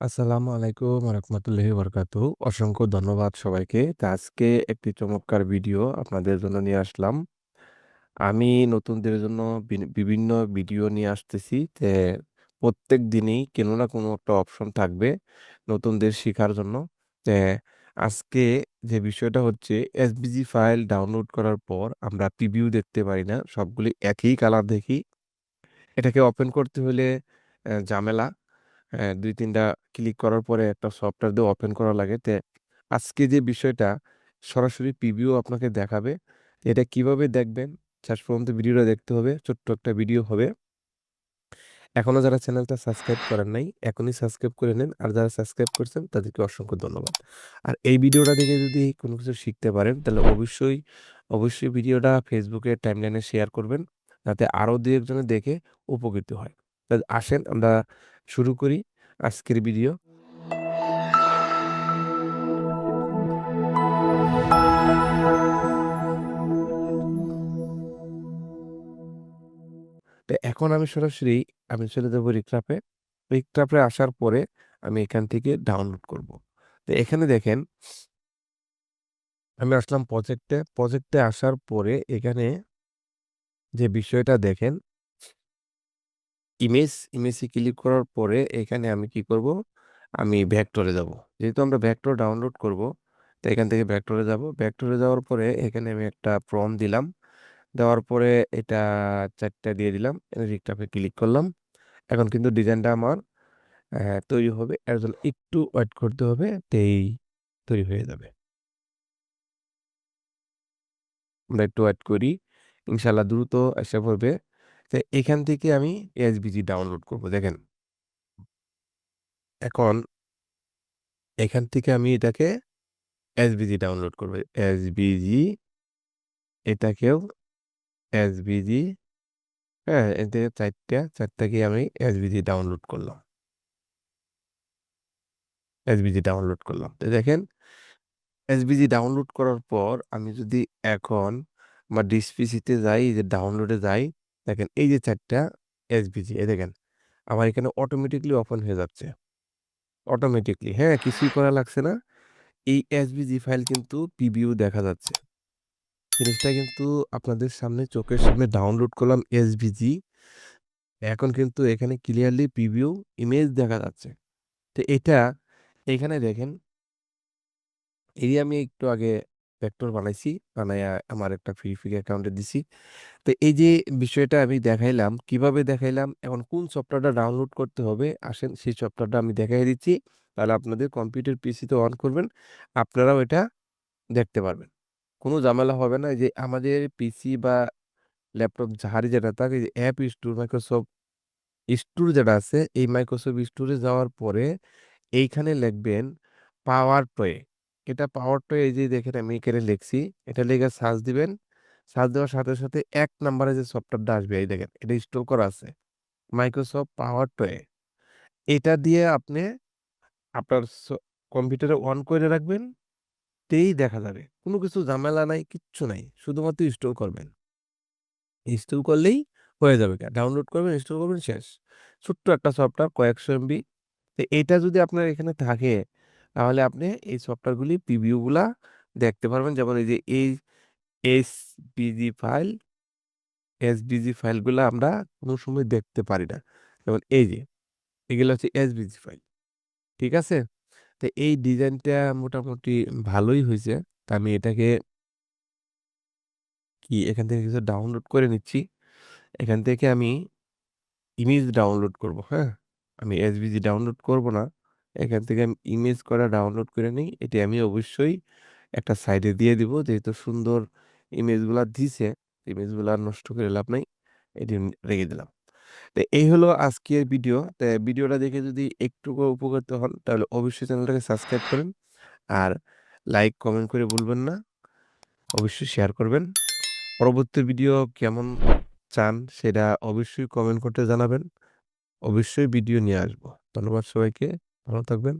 আসসালামু আলাইকুম রহমতুল্লাহি বরকাতুহু। অসংখ্য ধন্যবাদ সবাইকে। তো আজকে একটি চমৎকার ভিডিও আপনাদের জন্য নিয়ে আসলাম। আমি নতুনদের জন্য বিভিন্ন ভিডিও নিয়ে আসতেছি। তে প্রত্যেক দিনই কোনো না কোনো একটা অপশন থাকবে নতুনদের শেখার জন্য। তে আজকে যে বিষয়টা হচ্ছে এসভিজি ফাইল ডাউনলোড করার পর আমরা প্রিভিউ দেখতে পারি না। সবগুলি একই কালার দেখি। এটাকে ওপেন করতে হলে ঝামেলা। হ্যাঁ, ২-৩ টা ক্লিক করার পরে একটা সফটওয়্যার দিয়ে ওপেন করা লাগে। তে আজকে যে বিষয়টা সরাসরি প্রিভিউ আপনাকে দেখাবে। এটা কীভাবে দেখবেন? শেষ পর্যন্ত ভিডিওটা দেখতে হবে। ছোট্ট একটা ভিডিও হবে। এখনও যারা চ্যানেলটা সাবস্ক্রাইব করেন নাই, এখনই সাবস্ক্রাইব করে নেন। আর যারা সাবস্ক্রাইব করছেন তাদেরকে অসংখ্য ধন্যবাদ। আর এই ভিডিওটা দেখে যদি কোনো কিছু শিখতে পারেন তাহলে অবশ্যই, অবশ্যই ভিডিওটা এর টাইমলাইনে শেয়ার করবেন। যাতে আরও ২-১ জনে দেখে উপকৃত হয়। আসেন, আমরা শুরু করি আজকের ভিডিও। এখন আমি সরাসরি, আমি চলে যাব রিক্রাফে। রিক্রাফে আসার পরে আমি এখান থেকে ডাউনলোড করব। তো এখানে দেখেন, আমি আসলাম প্রজেক্টে। প্রজেক্টে আসার পরে এখানে যে বিষয়টা দেখেন ইমেজ, ইমেজে ক্লিক করার পরে এখানে আমি কি করব? আমি ভেক্টরে যাব। যেহেতু আমরা ভেক্টর ডাউনলোড করব, তো এখান থেকে ভেক্টরে যাব। ভেক্টরে যাওয়ার পরে এখানে আমি একটা প্রম্পট দিলাম। দেওয়ার পরে এটা ৪ টা দিয়ে দিলাম। রিক্রাফে ক্লিক করলাম। এখন কিন্তু ডিজাইনটা আমার তৈরি হবে। এর জন্য একটু ওয়েট করতে হবে। তেই তৈরি হয়ে যাবে। আমরা একটু ওয়েট করি। ইনশাআল্লাহ দ্রুত এসে পড়বে। তো এখান থেকে আমি এসভিজি ডাউনলোড করব। দেখেন। এখন এখান থেকে আমি এটাকে এসভিজি ডাউনলোড করব। এসভিজি এটাকেও এসভিজি হ্যাঁ, এ থেকে ৪ টা, ৪ টাকেই আমি এসভিজি ডাউনলোড করলাম। এসভিজি ডাউনলোড করলাম। তো দেখেন এসভিজি ডাউনলোড করার পর আমি যদি এখন আমার ডিস পিসিতে যাই, যে ডাউনলোডে যাই, দেখেন এই যে ৪ টা এসভিজি এই দেখেন। আমার এখানে অটোমেটিক্যালি ওপেন হয়ে যাচ্ছে। অটোমেটিক্যালি হ্যাঁ, কিছুই করা লাগছে না। এই এসভিজি ফাইল কিন্তু প্রিভিউ দেখা যাচ্ছে। জিনিসটা কিন্তু আপনাদের সামনে চোখের সামনে ডাউনলোড করলাম এসভিজি। এখন কিন্তু এখানে ক্লিয়ারলি প্রিভিউ ইমেজ দেখা যাচ্ছে। তো এটা এখানে দেখেন এই আমি একটু আগে ভেক্টর বানাইছি। বানাইয়া আমার একটা ফ্রি, ফ্রি অ্যাকাউন্টে দিছি। তো এই যে বিষয়টা আমি দেখাইলাম, কীভাবে দেখাইলাম? এখন কোন সফটওয়্যারটা ডাউনলোড করতে হবে? আসেন সেই সফটওয়্যারটা আমি দেখাই দিচ্ছি। তাহলে আপনাদের কম্পিউটার পিসিতে অন করবেন। আপনারাও এটা দেখতে পারবেন। কোনো ঝামেলা হবে না। যে আমাদের পিসি বা ল্যাপটপ যাহারই যেটা থাকে যে অ্যাপ স্টোর মাইক্রোসফট স্টোর যেটা আছে, এই মাইক্রোসফট স্টোরে যাওয়ার পরে এইখানে লিখবেন পাওয়ার টয়। এটা পাওয়ার টয় এই যে দেখেন আমি এখানে লিখছি। এটা লিখে সার্চ দিবেন। সার্চ দেওয়ার সাথে, সাথে এক নাম্বারে যে সফটওয়্যারটা আসবে এই দেখেন। এটা ইনস্টল করা আছে। Microsoft power toy. এটা দিয়ে আপনি আপনার কম্পিউটারে অন করে রাখবেন। তেই দেখা যাবে। কোনো কিছু ঝামেলা নাই, কিচ্ছু নাই। শুধুমাত্র ইনস্টল করবেন। ইনস্টল করলেই হয়ে যাবে। ডাউনলোড করবেন, ইনস্টল করবেন শেষ। ছোট্ট একটা সফটওয়্যার কয়েকশো এমবি। তো এটা যদি আপনার এখানে থাকে, তাহলে আপনি এই সফটওয়্যারগুলি প্রিভিউ গুলা দেখতে পারবেন। যেমন এই যে এই এসভিজি ফাইল, এসভিজি ফাইলগুলা আমরা কোনো সময় দেখতে পারি না। যেমন এই যে, এগুলো হচ্ছে এসভিজি ফাইল। ঠিক আছে? তো এই ডিজাইনটা মোটামুটি ভালোই হয়েছে তা আমি এটাকে কি এখান থেকে কিছু ডাউনলোড করে নিচ্ছি। এখান থেকে আমি ইমেজ ডাউনলোড করব, হ্যাঁ? আমি এসভিজি ডাউনলোড করব না। এখান থেকে আমি ইমেজ করা ডাউনলোড করে নিই এটি আমি অবশ্যই একটা সাইডে দিয়ে দিব। যেহেতু সুন্দর ইমেজগুলা দিছে, ইমেজগুলা নষ্ট করে লাভ নাই। এটি রেখে দিলাম। তো এই হলো আজকের ভিডিও। তো ভিডিওটা দেখে যদি একটুকু উপকৃত হন, তাহলে অবশ্যই চ্যানেলটাকে সাবস্ক্রাইব করেন। আর লাইক, কমেন্ট করে ভুলবেন না। অবশ্যই শেয়ার করবেন। পরবর্তী ভিডিও কেমন চান সেটা অবশ্যই কমেন্ট করতে জানাবেন। অবশ্যই ভিডিও নিয়ে আসব। ধন্যবাদ সবাইকে। ভালো থাকবেন।